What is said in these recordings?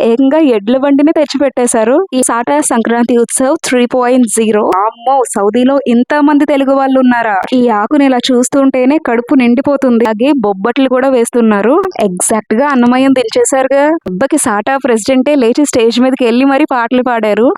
ఏకంగా ఎడ్ల బండిని తెచ్చి పెట్టేశారు ఈ SATA Sankranti Utsav three point zero. అమ్మో సౌదీలో ఇంత మంది తెలుగు వాళ్ళు ఉన్నారా? ఈ ఆకుని ఇలా చూస్తుంటేనే కడుపు నిండిపోతుంది. అలాగే బొబ్బట్లు కూడా వేస్తున్నారు. ఎగ్జాక్ట్గా అన్నమయం దించేశారుగా. అబ్బకి సాటా ప్రెసిడెంటే లేచి స్టేజ్ మీదకి వెళ్ళి మరీ పాటలు పాడారు.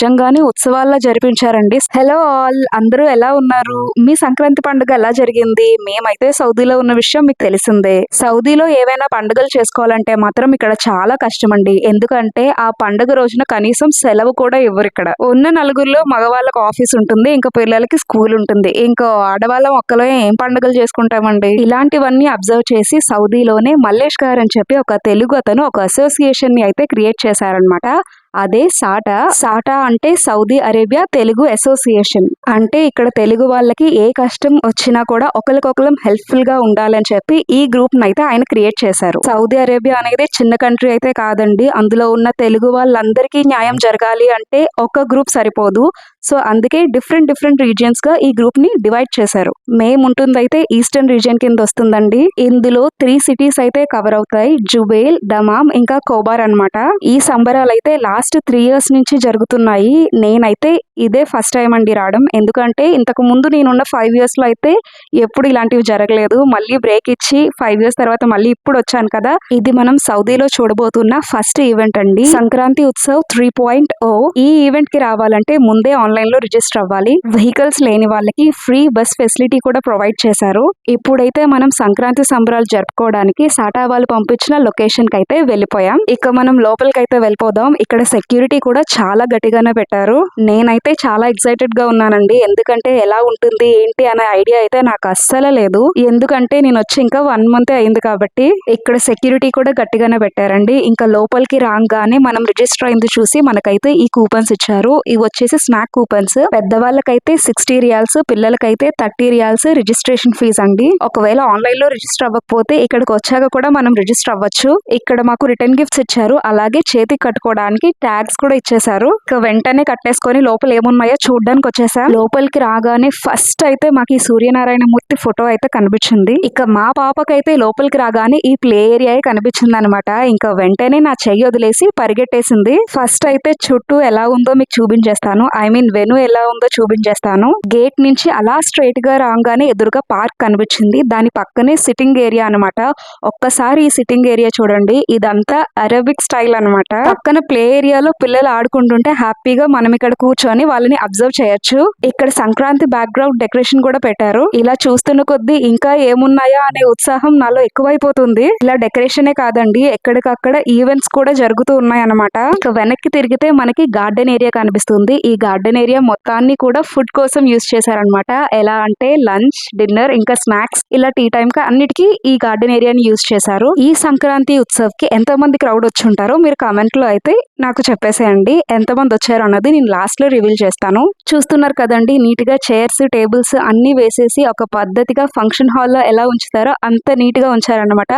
నిజంగానే ఉత్సవాల్లో జరిపించారండి. హలో ఆల్ అందరూ ఎలా ఉన్నారు? మీ సంక్రాంతి పండుగ ఎలా జరిగింది? మేమైతే సౌదీలో ఉన్న విషయం మీకు తెలిసిందే. సౌదీలో ఏవైనా పండుగలు చేసుకోవాలంటే మాత్రం ఇక్కడ చాలా కష్టం అండి ఎందుకంటే ఆ పండుగ రోజున కనీసం సెలవు కూడా ఇవ్వరు ఇక్కడ. ఉన్న నలుగురిలో మగవాళ్ళకి ఆఫీస్ ఉంటుంది ఇంకా పిల్లలకి స్కూల్ ఉంటుంది. ఇంకా ఆడవాళ్ళం ఒక్కలో ఏం పండుగలు చేసుకుంటామండి? ఇలాంటివన్నీ అబ్జర్వ్ చేసి సౌదీలోనే మల్లేష్ గారు అని చెప్పి ఒక తెలుగు అతను ఒక అసోసియేషన్ని అయితే క్రియేట్ చేశారనమాట అదే సాటా. సాటా అంటే సౌదీ అరేబియా తెలుగు అసోసియేషన్. అంటే ఇక్కడ తెలుగు వాళ్ళకి ఏ కష్టం వచ్చినా కూడా ఒకరికొకరం హెల్ప్ఫుల్గా ఉండాలని చెప్పి ఈ గ్రూప్ అయితే ఆయన క్రియేట్ చేశారు. సౌదీ అరేబియా అనేది చిన్న కంట్రీ అయితే కాదండి. అందులో ఉన్న తెలుగు వాళ్ళందరికీ న్యాయం జరగాలి అంటే ఒక గ్రూప్ సరిపోదు. సో అందుకే డిఫరెంట్ డిఫరెంట్ రీజియన్స్గా ఈ గ్రూప్ని డివైడ్ చేశారు. మేము ఉంటుందైతే ఈస్టర్న్ రీజియన్ కింద వస్తుందండి. ఇందులో త్రీ సిటీస్ అయితే కవర్ అవుతాయి. జుబేల్ దమామ్ ఇంకా కోబార్ అన్నమాట. ఈ సంబరాలు అయితే లాస్ట్ త్రీ ఇయర్స్ నుంచి జరుగుతున్నాయి. నేనైతే ఇదే ఫస్ట్ టైం అండి రావడం. ఎందుకంటే ఇంతకు ముందు నేనున్న ఫైవ్ ఇయర్స్లో అయితే ఎప్పుడు ఇలాంటివి జరగలేదు. మళ్ళీ బ్రేక్ ఇచ్చి ఫైవ్ ఇయర్స్ తర్వాత మళ్ళీ ఇప్పుడు వచ్చాను కదా. ఇది మనం సౌదీలో చూడబోతున్న ఫస్ట్ ఈవెంట్ అండి. Sankranti Utsav three point O ఈ ఈవెంట్కి రావాలంటే ముందే ఆన్లైన్లో రిజిస్టర్ అవ్వాలి. వెహికల్స్ లేని వాళ్ళకి ఫ్రీ బస్ ఫెసిలిటీ కూడా ప్రొవైడ్ చేశారు. ఇప్పుడైతే మనం సంక్రాంతి సంబరాలు జరుపుకోవడానికి సాటా వాళ్ళు పంపించిన లొకేషన్కి అయితే వెళ్ళిపోయాం. ఇక మనం లోపలికి అయితే వెళ్ళిపోదాం. ఇక్కడ సెక్యూరిటీ కూడా చాలా గట్టిగానే పెట్టారు. నేనైతే చాలా ఎక్సైటెడ్గా ఉన్నానండి. ఎందుకంటే ఎలా ఉంటుంది ఏంటి అనే ఐడియా అయితే నాకు అస్సలు లేదు. ఎందుకంటే నేను వచ్చి ఇంకా వన్ మంత్ అయింది కాబట్టి ఇక్కడ సెక్యూరిటీ కూడా గట్టిగానే పెట్టారండి. ఇంకా లోపలికి రాగానే మనం రిజిస్టర్ అయింది చూసి మనకైతే ఈ కూపన్స్ ఇచ్చారు. ఇవి వచ్చేసి స్నాక్ కూపన్స్ పెద్దవాళ్ళకైతే సిక్స్టీ రియాల్స్ పిల్లలకైతే థర్టీ రియాల్స్ రిజిస్ట్రేషన్ ఫీజ్ అండి. ఒకవేళ ఆన్లైన్లో రిజిస్టర్ అవ్వకపోతే ఇక్కడికి వచ్చాక కూడా మనం రిజిస్టర్ అవ్వచ్చు. ఇక్కడ మాకు రిటర్న్ గిఫ్ట్స్ ఇచ్చారు. అలాగే చేతికి కట్టుకోవడానికి ట్యాగ్స్ కూడా ఇచ్చేసారు ఇక వెంటనే కట్టేసుకొని లోపల ఏమున్నాయో చూడడానికి వచ్చేసా లోపలికి రాగానే ఫస్ట్ అయితే మాకు ఈ సూర్యనారాయణ మూర్తి ఫోటో అయితే కనిపించింది. ఇక మా పాపకైతే లోపలికి రాగానే ఈ ప్లే ఏరియా కనిపించింది అనమాట ఇంకా వెంటనే నా చెయ్యి వదిలేసి పరిగెట్టేసింది. ఫస్ట్ అయితే చుట్టూ ఎలా ఉందో మీకు చూపించేస్తాను. ఐ మీన్ వెను ఎలా ఉందో చూపించేస్తాను. గేట్ నుంచి అలా స్ట్రైట్గా రాగానే ఎదురుగా పార్క్ కనిపించింది. దాని పక్కనే సిట్టింగ్ ఏరియా అన్నమాట ఒక్కసారి ఈ సిట్టింగ్ ఏరియా చూడండి. ఇదంతా అరబిక్ స్టైల్ అన్నమాట పక్కన ప్లే ఏరియాలో పిల్లలు ఆడుకుంటుంటే హ్యాపీగా మనం ఇక్కడ కూర్చొని వాళ్ళని అబ్జర్వ్ చేయొచ్చు. ఇక్కడ సంక్రాంతి బ్యాక్గ్రౌండ్ డెకరేషన్ కూడా పెట్టారు. ఇలా చూస్తున్న కొద్దీ ఇంకా ఏమున్నాయా అనే ఉత్సాహం నాలో ఎక్కువైపోతుంది. ఇలా డెకరేషనే కాదండి ఎక్కడికక్కడ ఈవెంట్స్ కూడా జరుగుతూ ఉన్నాయి అన్నమాట వెనక్కి తిరిగితే మనకి గార్డెన్ ఏరియా కనిపిస్తుంది. ఈ గార్డెన్ ఏరియా మొత్తాన్ని కూడా ఫుడ్ కోసం యూస్ చేశారనమాట ఎలా అంటే లంచ్ డిన్నర్ ఇంకా స్నాక్స్ ఇలా టీ టైం కి అన్నిటికీ ఈ గార్డెన్ ఏరియాని యూస్ చేశారు. ఈ సంక్రాంతి ఉత్సవ్కి ఎంత మంది క్రౌడ్ వచ్చి ఉంటారో మీరు కామెంట్లో అయితే నాకు చెప్పేసేయండి. ఎంత మంది వచ్చారు అన్నది నేను లాస్ట్లో రివ్యూ రివీల్ చేస్తాను. చూస్తున్నారు కదండి నీట్గా చైర్స్ టేబుల్స్ అన్ని వేసేసి ఒక పద్ధతిగా ఫంక్షన్ హాల్లో ఎలా ఉంచుతారో అంత నీట్గా ఉంచారనమాట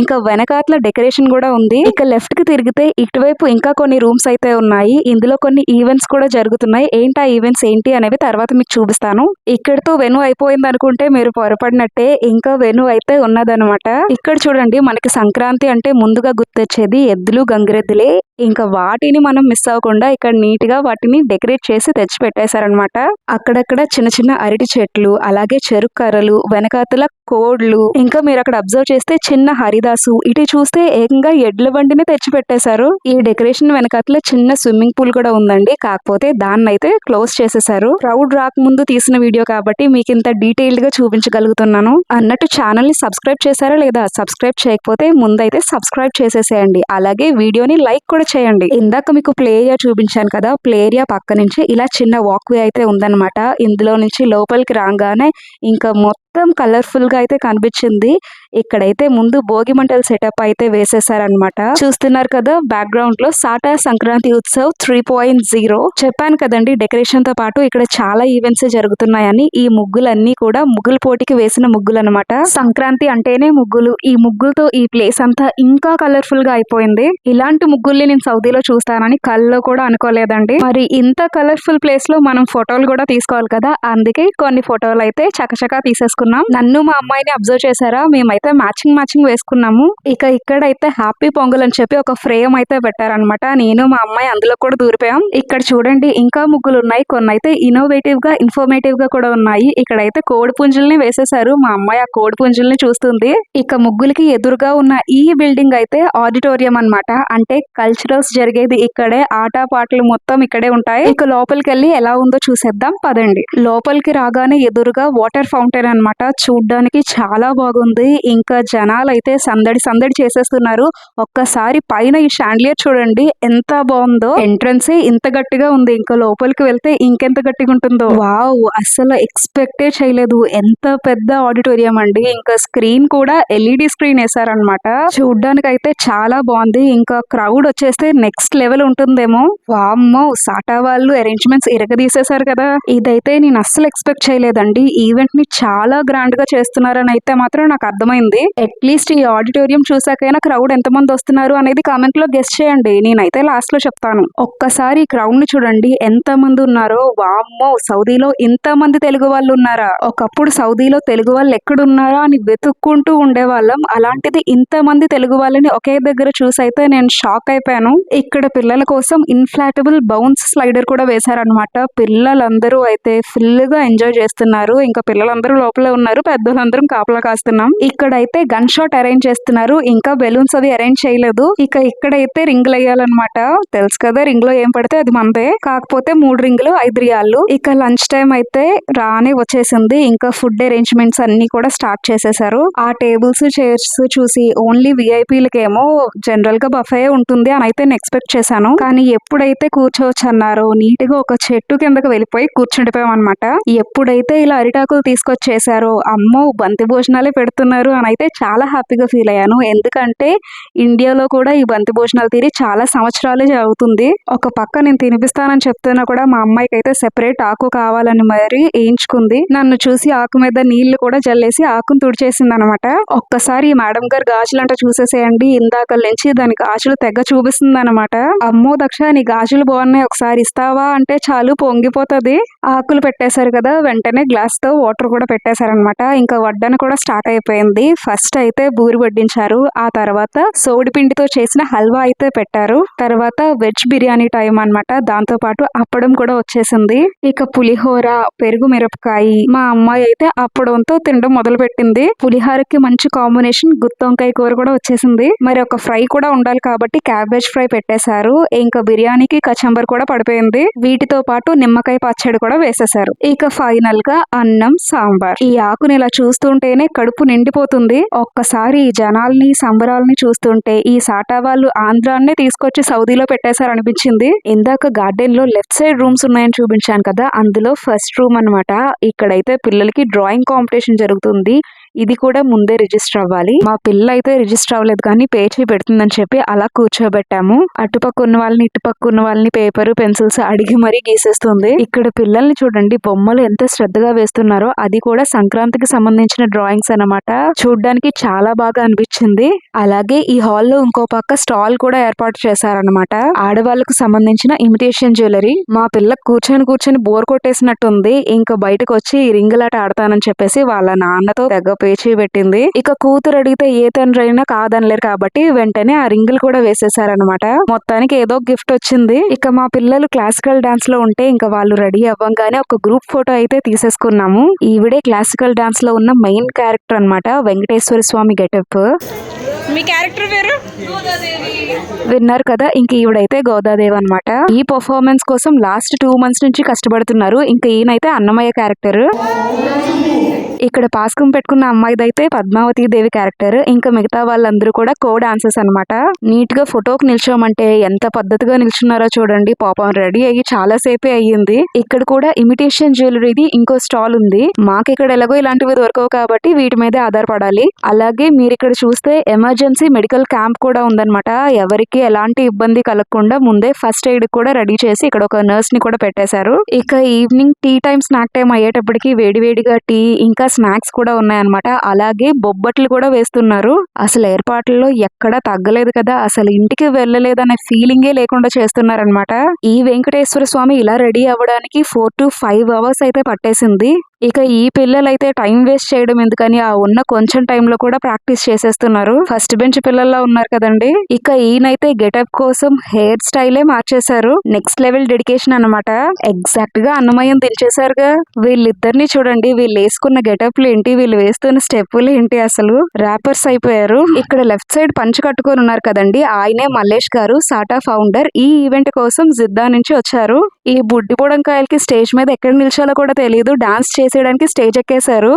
ఇంకా వెనకాతల డెకరేషన్ కూడా ఉంది. ఇక లెఫ్ట్కి తిరిగితే ఇటువైపు ఇంకా కొన్ని రూమ్స్ అయితే ఉన్నాయి. ఇందులో కొన్ని ఈవెంట్స్ కూడా జరుగుతున్నాయి. ఏంటి ఆ ఈవెంట్స్ ఏంటి అనేవి తర్వాత మీకు చూపిస్తాను. ఇక్కడితో వెను అయిపోయింది అనుకుంటే మీరు పొరపడినట్టే ఇంకా వెను అయితే ఉన్నదనమాట ఇక్కడ చూడండి మనకి సంక్రాంతి అంటే ముందుగా గుర్తొచ్చేది ఎద్దులు గంగిరెద్దులే. ఇంకా వాటిని మనం మిస్ అవ్వకుండా ఇక్కడ నీట్గా వాటిని డెకరేట్ చేసి తెచ్చి పెట్టేశారనమాట అక్కడక్కడ చిన్న చిన్న అరటి చెట్లు అలాగే చెరుకు కర్రలు వెనకాతల కోడ్లు. ఇంకా మీరు అక్కడ అబ్జర్వ్ చేస్తే చిన్న హరిదాసు. ఇటు చూస్తే ఏకంగా ఎడ్ల బండిని తెచ్చి పెట్టేశారు ఈ డెకరేషన్ వెనకట్ల చిన్న స్విమ్మింగ్ పూల్ కూడా ఉందండి. కాకపోతే దాన్ని అయితే క్లోజ్ చేసేసారు క్రౌడ్ రాక్ ముందు తీసిన వీడియో కాబట్టి మీకు ఇంత డీటెయిల్డ్గా చూపించగలుగుతున్నాను. అన్నట్టు ఛానల్ని సబ్స్క్రైబ్ చేశారా లేదా సబ్స్క్రైబ్ చేయకపోతే ముందైతే సబ్స్క్రైబ్ చేసేసేయండి. అలాగే వీడియోని లైక్ కూడా చేయండి. ఇందాక మీకు ప్లే ఏరియా చూపించాను కదా ప్లే ఏరియా పక్క నుంచి ఇలా చిన్న వాక్ వే అయితే ఉందన్నమాట. ఇందులో నుంచి లోపలికి రాగానే ఇంకా మొత్తం కలర్ఫుల్గా అయితే కనిపించింది. ఇక్కడైతే ముందు భోగి మంటల సెటప్ అయితే వేసేసారనమాట చూస్తున్నారు కదా బ్యాక్గ్రౌండ్లో SATA Sankranti Utsav three point zero చెప్పాను కదండి డెకరేషన్తో పాటు ఇక్కడ చాలా ఈవెంట్స్ జరుగుతున్నాయని. ఈ ముగ్గులన్నీ కూడా ముగ్గుల పోటీకి వేసిన ముగ్గులు అనమాట సంక్రాంతి అంటేనే ముగ్గులు. ఈ ముగ్గులతో ఈ ప్లేస్ అంతా ఇంకా కలర్ఫుల్గా అయిపోయింది. ఇలాంటి ముగ్గుల్ని నేను సౌదీలో చూస్తానని కల్లో కూడా అనుకోలేదండి. మరి ఇంత కలర్ఫుల్ ప్లేస్లో మనం ఫోటోలు కూడా తీసుకోవాలి కదా. అందుకే కొన్ని ఫోటోలు అయితే చకచకా తీసేసుకున్నాం. నన్ను మా అమ్మాయిని అబ్జర్వ్ చేశారా? మేమైతే మ్యాచింగ్ మ్యాచింగ్ వేసుకున్నాము. ఇక ఇక్కడైతే హ్యాపీ పొంగల్ అని చెప్పి ఒక ఫ్రేమ్ అయితే పెట్టారనమాట. నేను మా అమ్మాయి అందులో కూడా దూరిపోయాం. ఇక్కడ చూడండి ఇంకా ముగ్గులు ఉన్నాయి కొన్ని అయితే ఇన్నోవేటివ్గా ఇన్ఫర్మేటివ్గా కూడా ఉన్నాయి. ఇక్కడైతే కోడి పుంజుల్ని వేసేసారు మా అమ్మాయి ఆ కోడి పుంజుల్ని చూస్తుంది. ఇక ముగ్గులకి ఎదురుగా ఉన్న ఈ బిల్డింగ్ అయితే ఆడిటోరియం అన్నమాట. అంటే కల్చరల్స్ జరిగేది ఇక్కడే. ఆట పాటలు మొత్తం ఇక్కడే ఉంటాయి. ఇక లోపలికి వెళ్ళి ఎలా ఉందో చూసేద్దాం. పదండి. లోపలికి రాగానే ఎదురుగా వాటర్ ఫౌంటైన్ అన్నమాట. చూడ్డానికి చాలా బాగుంది. ఇంకా జనాలు అయితే సందడి సందడి చేసేస్తున్నారు. ఒక్కసారి పైన ఈ షాండ్లియర్ చూడండి. ఎంత బాగుందో. ఎంట్రన్స్ ఇంత గట్టిగా ఉంది. ఇంకా లోపలికి వెళ్తే ఇంకెంత గట్టిగా ఉంటుందో. వావ్! అస్సలు ఎక్స్పెక్టే చేయలేదు. ఎంత పెద్ద ఆడిటోరియం అండి. ఇంకా స్క్రీన్ కూడా ఎల్ఈడి స్క్రీన్ వేసారనమాట చూడ్డానికి అయితే చాలా బాగుంది. ఇంకా క్రౌడ్ వచ్చేస్తే నెక్స్ట్ లెవెల్ ఉంటుందేమో. వామ్మో! సాటా వాళ్ళు అరేంజ్మెంట్స్ ఇరగదీసేశారు కదా. ఇదైతే నేను అస్సలు ఎక్స్పెక్ట్ చేయలేదండి. ఈవెంట్ని చాలా గ్రాండ్గా చేస్తున్నారని అయితే మాత్రం నాకు అర్థమైంది. అట్లీస్ట్ ఈ ఆడిటోరియం చూసాకైనా క్రౌడ్ ఎంత మంది వస్తున్నారు అనేది కామెంట్లో గెస్ట్ చేయండి. నేనైతే లాస్ట్లో చెప్తాను. ఒక్కసారి క్రౌడ్ని చూడండి. ఎంత మంది ఉన్నారో? వామ్మో! సౌదీలో ఇంత మంది తెలుగు వాళ్ళు ఉన్నారా? ఒకప్పుడు సౌదీలో తెలుగు వాళ్ళు ఎక్కడున్నారా అని వెతుక్కుంటూ ఉండేవాళ్ళం. అలాంటిది ఇంత మంది తెలుగు వాళ్ళని ఒకే దగ్గర చూసైతే నేను షాక్ అయిపోయాను. ఇక్కడ పిల్లల కోసం ఇన్ఫ్లాటబుల్ బౌన్స్ స్లైడర్ కూడా వేశారనమాట పిల్లలందరూ అయితే ఫుల్గా ఎంజాయ్ చేస్తున్నారు. ఇంకా పిల్లలందరూ లోపల ఉన్నారు. పెద్దలందరూ కాపలా కాస్తున్నాం. ఇక్కడైతే గన్ షాట్ అరేంజ్ చేస్తున్నారు. ఇంకా బెలూన్స్ అవి అరేంజ్ చేయలేదు. ఇక ఇక్కడైతే రింగులు వేయాలన్నమాట. తెలుసు కదా రింగ్లో ఏం పడితే అది మనదే. కాకపోతే మూడు రింగులు ఐదు రియాళ్ళు. ఇక లంచ్ టైం అయితే రానే వచ్చేసింది. ఇంకా ఫుడ్ అరేంజ్మెంట్స్ అన్ని కూడా స్టార్ట్ చేసేసారు. ఆ టేబుల్స్ చైర్స్ చూసి ఓన్లీ విఐపీలకేమో జనరల్గా బఫే ఉంటుంది అని అయితే నేను ఎక్స్పెక్ట్ చేశాను. కానీ ఎప్పుడైతే కూర్చోవచ్చు అన్నారు నీట్గా ఒక చెట్టు కిందకి వెళ్ళిపోయి కూర్చుండిపోయాం అనమాట ఎప్పుడైతే ఇలా అరిటాకులు తీసుకొచ్చేసారో అమ్మో బంతి భోజనాలే పెడుతున్నారు అని అయితే చాలా హ్యాపీగా ఫీల్ అయ్యాను. ఎందుకంటే ఇండియాలో కూడా ఈ బంతి భోజనాలు తీరి చాలా సంవత్సరాలు అవుతుంది. ఒక పక్క నేను తినిపిస్తానని చెప్తున్నా కూడా మా అమ్మాయికి అయితే సెపరేట్ ఆకు కావాలని మరి వేయించుకుంది. నన్ను చూసి ఆకు మీద నీళ్ళు కూడా జల్లేసి ఆకును తుడిచేసింది అనమాట ఒక్కసారి ఈ మేడం గారు గాజులంట చూసేసేయండి ఇందాక నుంచి దాని గాజులు తెగ చూపిస్తుంది అనమాట అమ్మో దక్ష నీ గాజులు బాగున్నాయి ఒకసారి ఇస్తావా అంటే చాలు పొంగిపోతది. ఆకులు పెట్టేశారు కదా వెంటనే గ్లాస్తో వాటర్ కూడా పెట్టేశారనమాట. ఇంకా వడ్డన కూడా స్టార్ట్ అయిపోయింది. ఫస్ట్ అయితే బూరి వడ్డించారు. ఆ తర్వాత సోడి పిండితో చేసిన హల్వా అయితే పెట్టారు. తర్వాత వెజ్ బిర్యానీ టైం అన్నమాట. దాంతో పాటు అప్పడం కూడా వచ్చేసింది. ఇక పులిహోర పెరుగు మిరపకాయ మా అమ్మాయి అయితే అప్పడంతో తినడం మొదలు పెట్టింది పులిహోరకి మంచి కాంబినేషన్ గుత్తొంకాయ కూర కూడా వచ్చేసింది. మరి ఒక ఫ్రై కూడా ఉండాలి కాబట్టి క్యాబేజ్ ఫ్రై పెట్టేశారు. ఇంకా బిర్యానీకి కచంబర్ కూడా పడిపోయింది. వీటితో పాటు నిమ్మకాయ పచ్చడి కూడా వేసేసారు ఇక ఫైనల్గా అన్నం సాంబార్. ఈ ఆకుని ఇలా చూస్తుంటేనే కడుపు నిండిపోతుంది. ఒక్కసారి ఈ జనాల్ని సంబరాల్ని చూస్తుంటే ఈ సాటా వాళ్ళు ఆంధ్రాన్నే తీసుకొచ్చి సౌదీలో పెట్టేశారు అనిపించింది ఇందాక గార్డెన్లో లెఫ్ట్ సైడ్ రూమ్స్ ఉన్నాయని చూపించాను కదా అందులో ఫస్ట్ రూమ్ అన్నమాట. ఇక్కడైతే పిల్లలకి డ్రాయింగ్ కాంపిటీషన్ జరుగుతుంది. ఇది కూడా ముందే రిజిస్టర్ అవ్వాలి. మా పిల్ల అయితే రిజిస్టర్ అవ్వలేదు కానీ పేచీ పెడుతుందని చెప్పి అలా కూర్చోబెట్టాము. అటుపక్క ఉన్న వాళ్ళని ఇటుపక్క ఉన్న వాళ్ళని పేపర్ పెన్సిల్స్ అడిగి మరీ గీసేస్తుంది. ఇక్కడ పిల్లల్ని చూడండి బొమ్మలు ఎంత శ్రద్ధగా వేస్తున్నారో. అది కూడా సంక్రాంతికి సంబంధించిన డ్రాయింగ్స్ అన్నమాట. చూడ్డానికి చాలా బాగా అనిపించింది. అలాగే ఈ హాల్లో ఇంకో పక్క స్టాల్ కూడా ఏర్పాటు చేశారనమాట ఆడవాళ్ళకు సంబంధించిన ఇమిటేషన్ జ్యువెలరీ. మా పిల్ల కూర్చొని కూర్చొని బోర్ కొట్టేసినట్టుంది. ఇంకా బయటకు వచ్చి రింగులాట ఆడతానని చెప్పేసి వాళ్ళ నాన్నతో తెగ పేచీ పెట్టింది. ఇక కూతురు అడిగితే ఏ తండ్రి అయినా కాదనలేరు కాబట్టి వెంటనే ఆ రింగులు కూడా వేసేసారనమాట మొత్తానికి ఏదో గిఫ్ట్ వచ్చింది. ఇక మా పిల్లలు క్లాసికల్ డాన్స్లో ఉంటే ఇంకా వాళ్ళు రెడీ అవ్వంగానే ఒక గ్రూప్ ఫోటో అయితే తీసేసుకున్నాము. ఈవిడే క్లాసికల్ డాన్స్లో ఉన్న మెయిన్ క్యారెక్టర్ అన్నమాట వెంకటేశ్వర స్వామి గెటప్. మీ క్యారెక్టర్ పేరు విన్నారు కదా ఇంక ఈవిడైతే గోదాదేవి అన్నమాట. ఈ పర్ఫార్మెన్స్ కోసం లాస్ట్ టూ మంత్స్ నుంచి కష్టపడుతున్నారు. ఇంకా ఈయనైతే అన్నమయ్య క్యారెక్టర్. ఇక్కడ పాస్కం పెట్టుకున్న అమ్మాయిదైతే పద్మావతి దేవి క్యారెక్టర్ ఇంకా మిగతా వాళ్ళందరూ కూడా కో డాన్సర్స్ అనమాట నీట్గా ఫోటోకి నిల్చోమంటే ఎంత పద్ధతిగా నిల్చున్నారో చూడండి పాపం రెడీ అయ్యి చాలా సేపే అయ్యింది. ఇక్కడ కూడా ఇమిటేషన్ జ్యువెలరీది ఇంకో స్టాల్ ఉంది. మాకు ఇక్కడ ఎలాగో ఇలాంటివి దొరకవు కాబట్టి వీటి మీదే ఆధారపడాలి. అలాగే మీరు ఇక్కడ చూస్తే ఎమర్జెన్సీ మెడికల్ క్యాంప్ కూడా ఉందన్నమాట. ఎవరికి ఎలాంటి ఇబ్బంది కలగకుండా ముందే ఫస్ట్ ఎయిడ్ కూడా రెడీ చేసి ఇక్కడ ఒక నర్స్ని కూడా పెట్టేశారు. ఇక evening tea time snack time అయ్యేటప్పటికి వేడివేడిగా టీ ఇంకా స్నాక్స్ కూడా ఉన్నాయన్నమాట. అలాగే బొబ్బట్లు కూడా వేస్తున్నారు. అసలు ఏర్పాట్లలో ఎక్కడా తగ్గలేదు కదా. అసలు ఇంటికి వెళ్ళలేదనే ఫీలింగే లేకుండా చేస్తున్నారనమాట ఈ వెంకటేశ్వర స్వామి ఇలా రెడీ అవ్వడానికి ఫోర్ టు ఫైవ్ అవర్స్ అయితే పట్టేసింది. ఇక ఈ పిల్లలైతే టైం వేస్ట్ చేయడం ఎందుకని ఆ ఉన్న కొంచెం టైంలో కూడా ప్రాక్టీస్ చేసేస్తున్నారు. ఫస్ట్ బెంచ్ పిల్లల్లా ఉన్నారు కదండి. ఇక ఈయనైతే గెటప్ కోసం హెయిర్ స్టైలే మార్చేశారు. నెక్స్ట్ లెవెల్ డెడికేషన్ అన్నమాట. ఎగ్జాక్ట్గా అన్నమయం దించేశారుగా. వీళ్ళిద్దరిని చూడండి వీళ్ళు వేసుకున్న గెటప్లు ఏంటి వీళ్ళు వేస్తున్న స్టెప్పులు ఏంటి అసలు. ర్యాపర్స్ అయిపోయారు. ఇక్కడ లెఫ్ట్ సైడ్ పంచ కట్టుకొని ఉన్నారు కదండి. ఆయనే మల్లేష్ గారు సాటా ఫౌండర్ ఈ ఈవెంట్ కోసం జిద్దా నుంచి వచ్చారు. ఈ బుడ్డి బుడంకాయలకి స్టేజ్ మీద ఎక్కడ నిల్చోలో కూడా తెలియదు డాన్స్ చేసేయడానికి స్టేజ్ ఎక్కేశారు.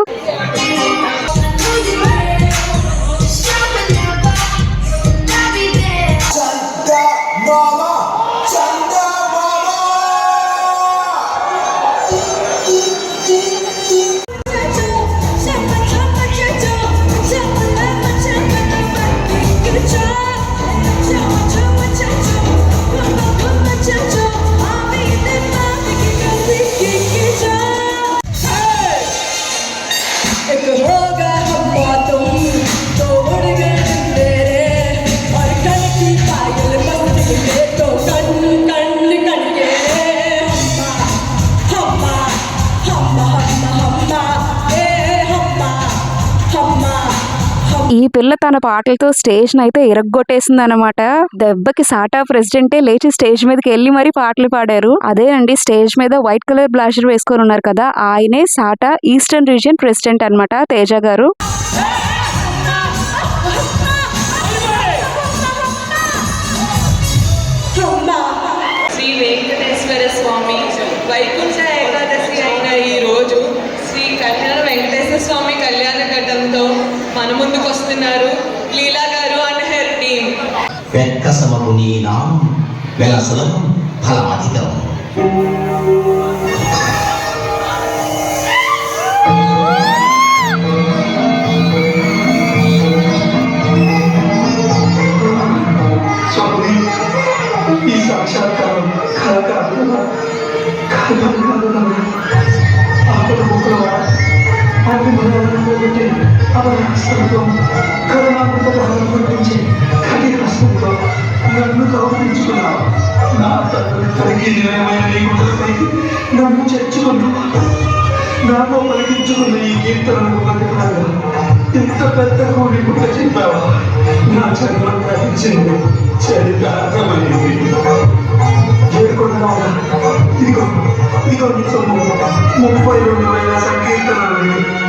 ఈ పిల్ల తన పాటలతో స్టేజ్ అయితే ఇరగ్గొట్టేసింది అనమాట దెబ్బకి సాటా ప్రెసిడెంటే లేచి స్టేజ్ మీదకి వెళ్ళి మరీ పాటలు పాడారు. అదే అండి స్టేజ్ మీద వైట్ కలర్ బ్లాషర్ వేసుకొని ఉన్నారు కదా ఆయనే సాటా ఈస్టర్న్ రీజియన్ ప్రెసిడెంట్ అనమాట తేజ గారు. మన ముందుకు చేస్తున్నారు. లీలా గారు అండ్ హెర్ టీమ్. వెక్కసమపు నీ నామం వెల సులభం పోగొట్టి హస్తంతో కరుణామృత భావం కఠిన హస్తంతో నన్ను కౌపించుకున్నావు నా తండ్రి నిలయమైన నీ గుండెలపై నన్ను చేర్చుకున్నావు నాతో పలికించుకున్న ఈ ఇంత పెద్ద కూడి పుట్ట చెప్పావా నా జన్మ గ్రహించింది చరితార్థమైంది చేరుకున్నావా ఇదిగో ఇదిగో నీ సొమ్ము ముప్పై రెండు వేల సంకీర్తనలు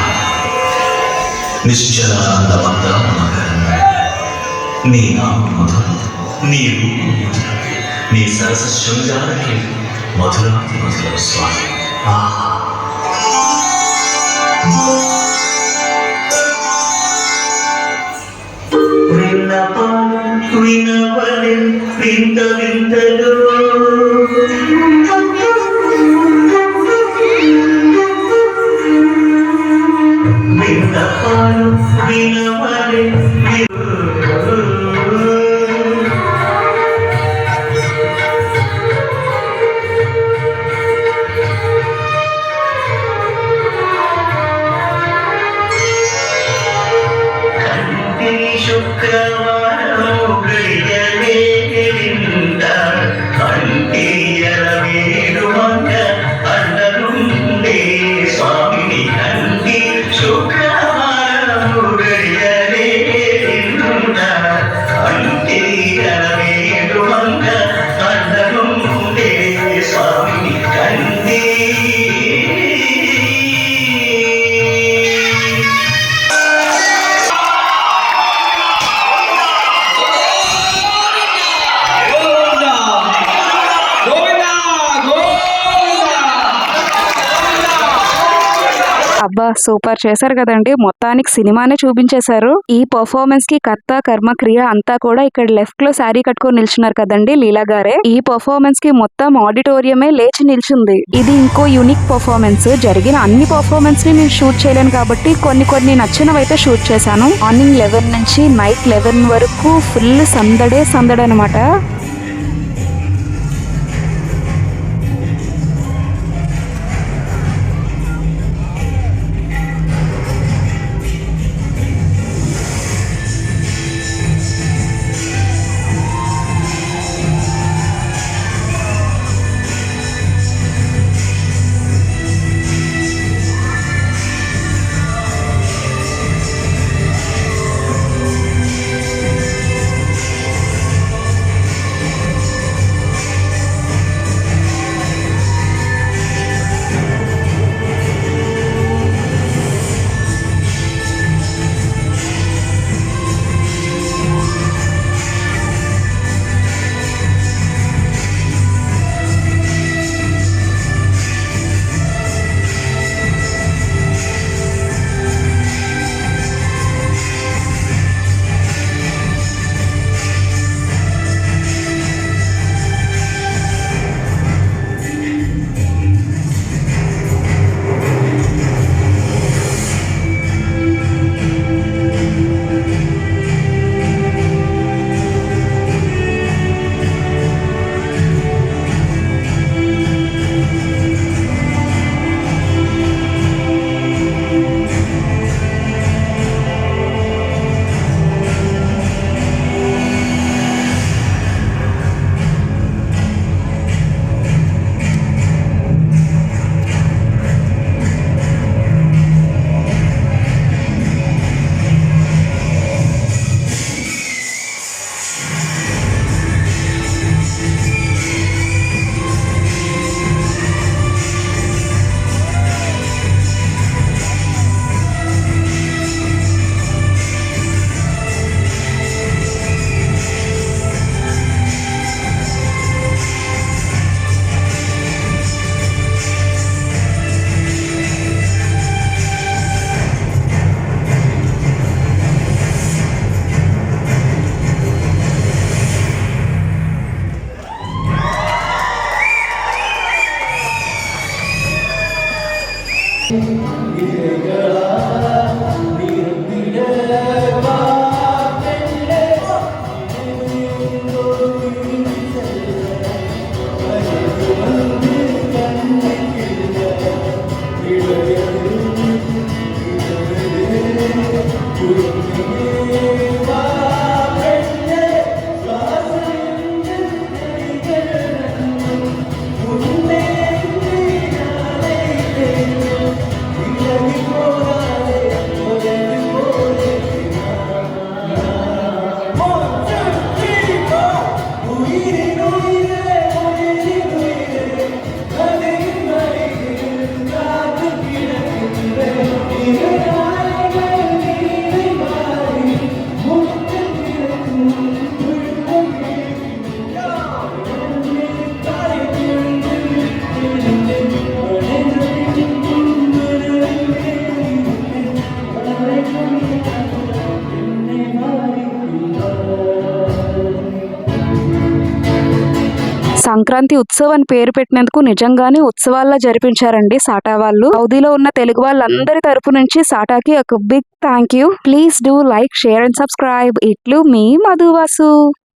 చివరికి ఈ దేవాలయంలో భద్రంగా నాచుకోని పాదాలకు నే చేసిన దాచుకుంటావే కానీ గోవింద నిశ్చలానందమంద నీ నామం మధురం నీ రూపం మధురం నీ సరస శృంగారకి మధురాతి మధుర స్వామి ఆహా విన్నపాలు వినవలె వింత అబ్బా సూపర్ చేశారు కదండి. మొత్తానికి సినిమానే చూపించేశారు. ఈ పర్ఫార్మెన్స్కి కర్త కర్మ క్రియ అంతా కూడా ఇక్కడ లెఫ్ట్లో శారీ కట్టుకొని నిల్చున్నారు కదండి లీలా గారే. ఈ పర్ఫార్మెన్స్కి మొత్తం ఆడిటోరియమే లేచి నిల్చుంది. ఇది ఇంకో యూనిక్ పర్ఫార్మెన్స్ జరిగిన అన్ని పర్ఫార్మెన్స్ని నేను షూట్ చేయలేను కాబట్టి కొన్ని కొన్ని నచ్చినవి అయితే షూట్ చేశాను. మార్నింగ్ లెవెన్ నుంచి నైట్ లెవెన్ వరకు ఫుల్ సందడే సందడనమాట. సంక్రాంతి ఉత్సవ్ అని పేరు పెట్టినందుకు నిజంగానే ఉత్సవాల్లో జరిపించారండి సాటా వాళ్ళు. సౌదీలో ఉన్న తెలుగు వాళ్ళందరి తరపు నుంచి సాటాకి ఒక big thank you please do like share and subscribe. ఇట్లు మీ మధువాసు.